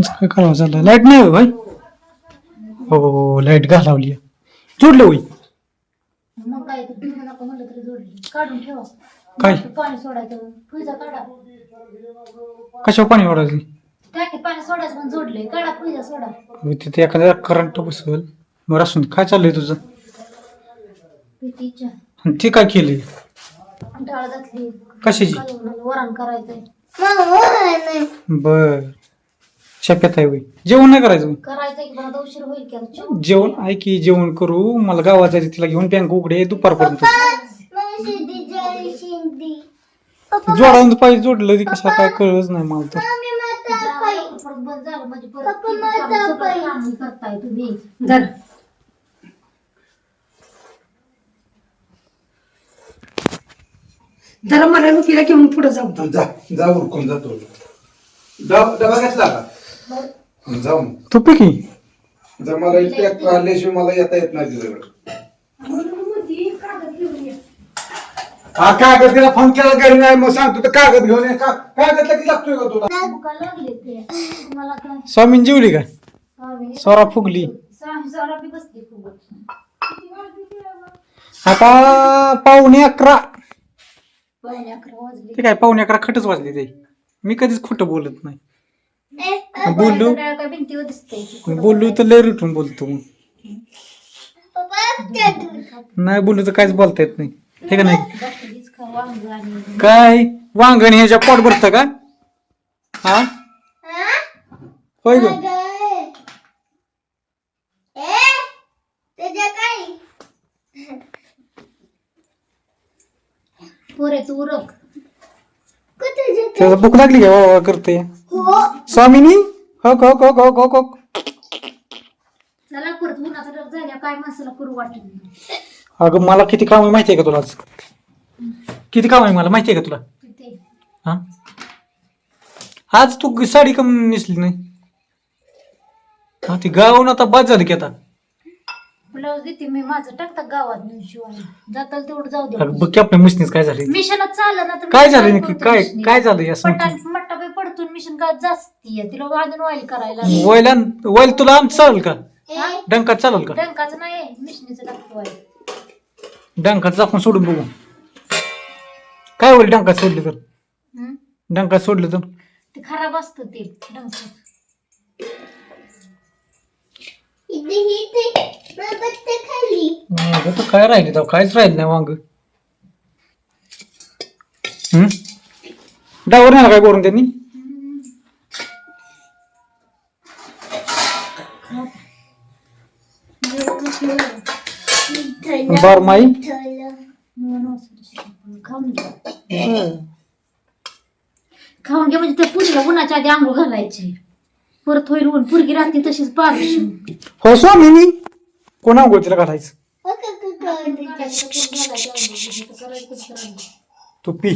तुमचं काय करावं चाललं लाइट नाही होय भाई? हो लाइट घालावली जोडलं होई मग काय तर तुम्ही नका म्हणलं तरी जोडली. काढून ठेवा. काय? पाणी सोडायचं. काढा. कशावर पाणी वाढायचं टाकीत पाणी सोडायचं पण जोडले काढा फ्रीजा सोडा. मी तिथे एखाद्या करंट बसवल मग असून काय चाललंय तुझं? आणि ते काय केलंय डाळ घातली. कशाची? कालवणाला वरण करायचंय. बर. शक्यता आहे होय जेवण नाही करायचं होय? करायचंय की मला उशीर होईल की आता. जेवू. जेवण आहे की जेवण करू? मला गावात जायचं तिला घेऊन बँक उघडे दुपारपर्यंत. जोडावून पाहिजे जोडलं ती कशा काय कळलंच नाही मला तर. जा, परत बंद झालं म्हणजे परत ते काम सगळं काम करताय तुम्ही? धर. जरा मला रुपीला घेऊन पुढे जाऊ. तू जा जा उरकून जातो. डब- डबा घेतला का? जाऊ मग. तू पे की? जर मला इथे आल्याशिवाय मला येता येत नाही तुझ्याकडे. हा कागद तिला फोन केला घरी नाही मग सांगतो तर कागद घेऊन ये. का कागद लगेच लागतोय का तुला? भुका लागले ते? काय? स्वामीन जेवली का? स्वरा फुगली. सा- जरा बी बसली फुगत. आता पावणे अकरा. पावणे अकरा वाजले. ते काय पावणे अकरा खटच वाजले ते. मी कधीच खोटं बोलत नाही. भिंतीवर दिसतंय बोललो तर लय रुटून बोलतो मग. नाही बोललो तर काहीच बोलता येत नाही. हे का नाही? काय? वांगण ह्याच्या पोट भरतं का? हा? होय ग. पोरेच उरक त्याला भूक लागली का? वा वा करते स्वामिनी हो हो हो हो हो हो. चला परत उन्हाचा डग झाल्या काय माणसाला करू वाटत नाही. अगं मला किती काम आहे माहिती आहे का तुला आज? किती काम आहे मला माहिती आहे का तुला? तिथे हा? आज तू साडी कम नेसली नाही. हा ती गावून आता बाद झाली की आता. ब्लाऊज देते मी माझं टाकता गावात नेऊन शिवायला. जाताल तेवढं जाऊ अगं दे बघ की आपल्या मशीनीच काय झाली मिशनच चाललं ना तर काय झालं काय नक्की? काय झालं या पटान पडतून मिशन का जास्ती आहे. तिला अजून ऑइल करायला. वयला वयल तुला आमचं चालेल का? हा? डंकात चालेल का? डंकाचं नाही मिशनीचं टाकतो ऑइल डंकात आपण सोडून बघू. काय होईल डंकात सोडलं तर? हम्म? डंकात सोडलं तर? ते खराब असतं ते तर काय राहिले तर काहीच राहिलं नाही वांग. हम्म डावर नाही ना काय करून त्यांनी? बारमाई खाऊन घ्या म्हणजे त्या पुरीला उन्हाच्या आधी आंघोळ घालायची परत होईल ऊन पुरगी राहते तशीच पारशी हो स्वामिनी कोणा गोळतीला घालायचं तू पी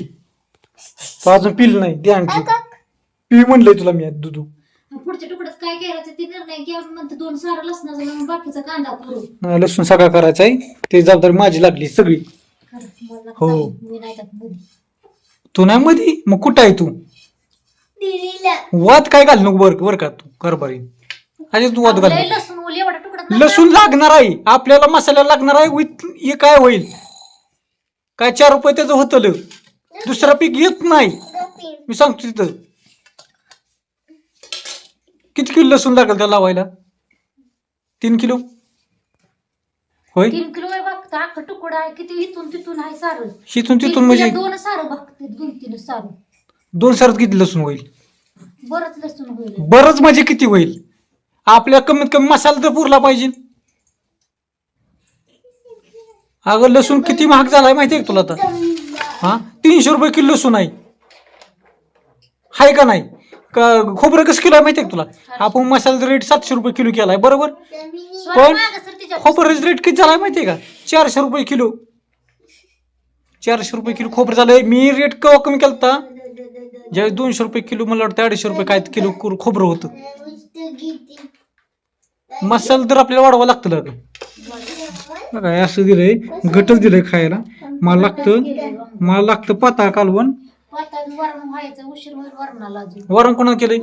तू अजून पिल नाही ते आणखी पी म्हणलंय तुला मी दुधू काय करायचं ते निर्णय घ्या म्हणते दोन सारा लसणाचा मग बाकीचा कांदा करू नाही, लसूण सगळा करायचा आहे. ते जबाबदारी माझी लागली सगळी. खरं, मला हो. चालेल, मी नाही मध्ये. तू नाही मधी? मग कुठं आहे तू? वाद काय घाल नको बर बर का तू? कारभारी. अरे तू वाद घाल. लसूण ओली एवढा तुकडा लसूण लागणार आहे. आपल्याला मसाला लागणार आहे विथ हे काय होईल? काय चार रुपये त्याचं होतं दुसरा पीक येत नाही. मी सांगतो तिथं. किती किलो लसूण लागेल त्याला लावायला? तीन किलो? होय? तीन किलो आहे बघता अख्खा तुकडा आहे किती इथून तिथून आहे सारं. तिथून म्हणजे दोन सारं बघते दोन तीन सारं. दोन सरत किती लसूण होईल? बरंच लसूण होईल. बरंच म्हणजे किती होईल? आपल्या कमीत कमी मसाला तर पुरला पाहिजे. अगं लसूण किती महाग झालाय माहितीये तुला आता? हा? तीनशे रुपये किलो लसूण आहे. हाय का नाही? का खोबरं कसं किलो आहे माहितीये का तुला? आपण मसाला रेट सातशे रुपये किलो केलाय बरोबर? पण खोबरं रेट किती झालाय माहितीये का? चारशे रुपये किलो. चारशे रुपये किलो खोबरं झालंय. मी रेट केव्हा कमी केलता? ज्यावेळेस दोनशे रुपये किलो मला वाटतं अडीचशे रुपये काय किलो कुर- खोबरं होतं. मसाला तर आपल्याला वाढवा लागतं लागलं बघा हे असं दिलंय घटच दिलंय खायला. मला लागतं मला लागतं पाताळ कालवण. वरण व्हायचं उशीर होईल वरणाला अजून. वरण कोणाला केलंय?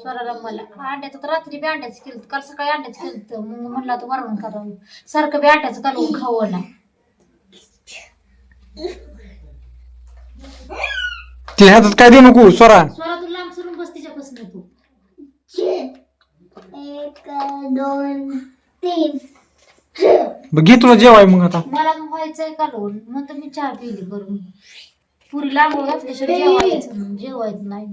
स्वराला मला. अंड्याचं तर रात्री बी अंड्याचं केलं काल सकाळी अंड्याचं केलं मग म्हणलं आता वरण करावं सारखं बी अंड्याचं कालवून खावं ना. ते हातात काय देऊ नको स्वरा. स्वरा तू लांब सरून बस तिच्यापासून तू. एक दोन तीन बघ, घे तुला जेवाय मग आता. मला मग व्हायचंय कालवून. म्हणतो मी चहा पिली करून पुरीला लांबून घातल्याशिवाय जेवायचं? जेवायचं नाही.